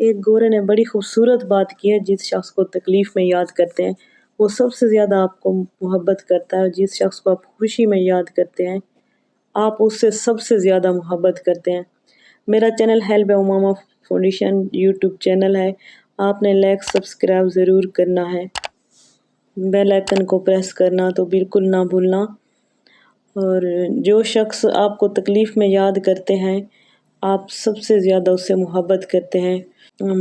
एक गोरे ने बड़ी खूबसूरत बात की है जिस शख्स को तकलीफ़ में याद करते हैं। वो सबसे ज़्यादा आपको मोहब्बत करता है जिस शख्स को आप खुशी में याद करते हैं, आप उससे सबसे ज़्यादा मोहब्बत करते हैं। मेरा channel Help Umama Foundation YouTube channel है। आपने लाइक सब्सक्राइब ज़रूर करना है। बेल आइकन को प्रेस करना तो बिल्कुल ना भूलना। और जो शख्स आपको तकलीफ़ में याद करते हैं, आप सबसे ज़्यादा उससे मोहब्बत करते हैं।